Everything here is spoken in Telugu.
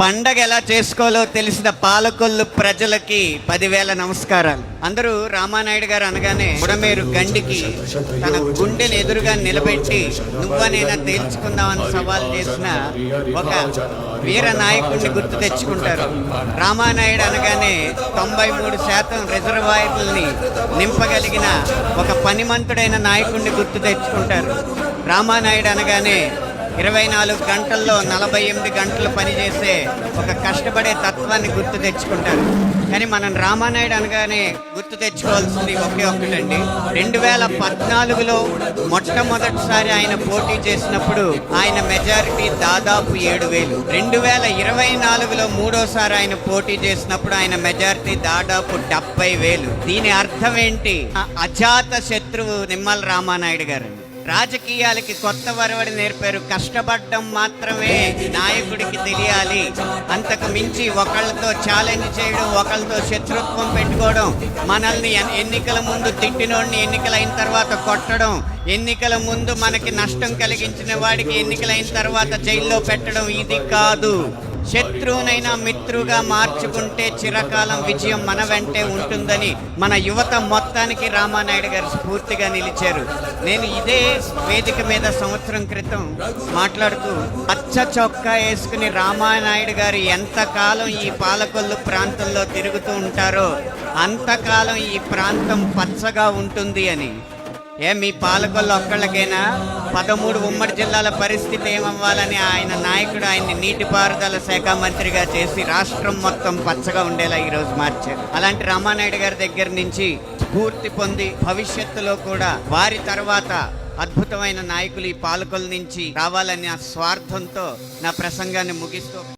పండగ ఎలా చేసుకోవాలో తెలిసిన పాలకొల్లు ప్రజలకి పదివేల నమస్కారాలు. అందరూ రామానాయుడు గారు అనగానే బుడమేరు గండికి తన గుండెని ఎదురుగా నిలబెట్టి నువ్వనైనా తేల్చుకుందామని సవాల్ చేసిన ఒక వీర నాయకుడిని గుర్తు తెచ్చుకుంటారు. రామానాయుడు అనగానే తొంభై మూడు శాతం రిజర్వాయర్లని నింపగలిగిన ఒక పనిమంతుడైన నాయకుడిని గుర్తు తెచ్చుకుంటారు. రామానాయుడు అనగానే ఇరవై నాలుగు గంటల్లో నలభై ఎనిమిది గంటలు పనిచేసే ఒక కష్టపడే తత్వాన్ని గుర్తు తెచ్చుకుంటారు. కానీ మనం రామానాయుడు అనగానే గుర్తు తెచ్చుకోవాల్సింది ఒకే ఒక్కటండి. రెండు వేల పద్నాలుగులో మొట్టమొదటిసారి ఆయన పోటీ చేసినప్పుడు ఆయన మెజారిటీ దాదాపు ఏడు వేలు. రెండు వేల ఇరవై నాలుగులో మూడోసారి ఆయన పోటీ చేసినప్పుడు ఆయన మెజారిటీ దాదాపు డెబ్బై వేలు. దీని అర్థం ఏంటి? అజాత శత్రువు నిమ్మల రామానాయుడు గారు రాజకీయాలకి కొత్త వరవడి నేర్పారు. కష్టపడడం మాత్రమే నాయకుడికి తెలియాలి. అంతకు మించి ఒకళ్ళతో ఛాలెంజ్ చేయడం ఒకళ్ళతో శత్రుత్వం పెట్టుకోవడం మనల్ని ఎన్నికల ముందు తిట్టినోడిని ఎన్నికలైన తర్వాత కొట్టడం ఎన్నికల ముందు మనకి నష్టం కలిగించిన వాడికి ఎన్నికలైన తర్వాత జైల్లో పెట్టడం ఇది కాదు. శత్రువునైనా మిత్రుగా మార్చుకుంటే చిరకాలం విజయం మన వెంటే ఉంటుందని మన యువత మొత్తానికి రామానాయుడు గారు స్ఫూర్తిగా నిలిచారు. నేను ఇదే వేదిక మీద సంవత్సరం క్రితం మాట్లాడుతూ పచ్చ చొక్కా వేసుకుని రామానాయుడు గారు ఎంతకాలం ఈ పాలకొల్లు ప్రాంతంలో తిరుగుతూ ఉంటారో అంతకాలం ఈ ప్రాంతం పచ్చగా ఉంటుంది అని. ఏ మీ పాలకొల్లు ఒక్కళ్ళకైనా? పదమూడు ఉమ్మడి జిల్లాల పరిస్థితి ఏమవ్వాలని ఆయన నాయకుడు ఆయన్ని నీటిపారుదల శాఖ మంత్రిగా చేసి రాష్ట్రం మొత్తం పచ్చగా ఉండేలా ఈరోజు మార్చారు. అలాంటి రామానాయుడు గారి దగ్గర నుంచి స్ఫూర్తి పొంది భవిష్యత్తులో కూడా వారి తర్వాత అద్భుతమైన నాయకులు ఈ పాలకొల నుంచి రావాలని ఆ స్వార్థంతో నా ప్రసంగాన్ని ముగిస్తూ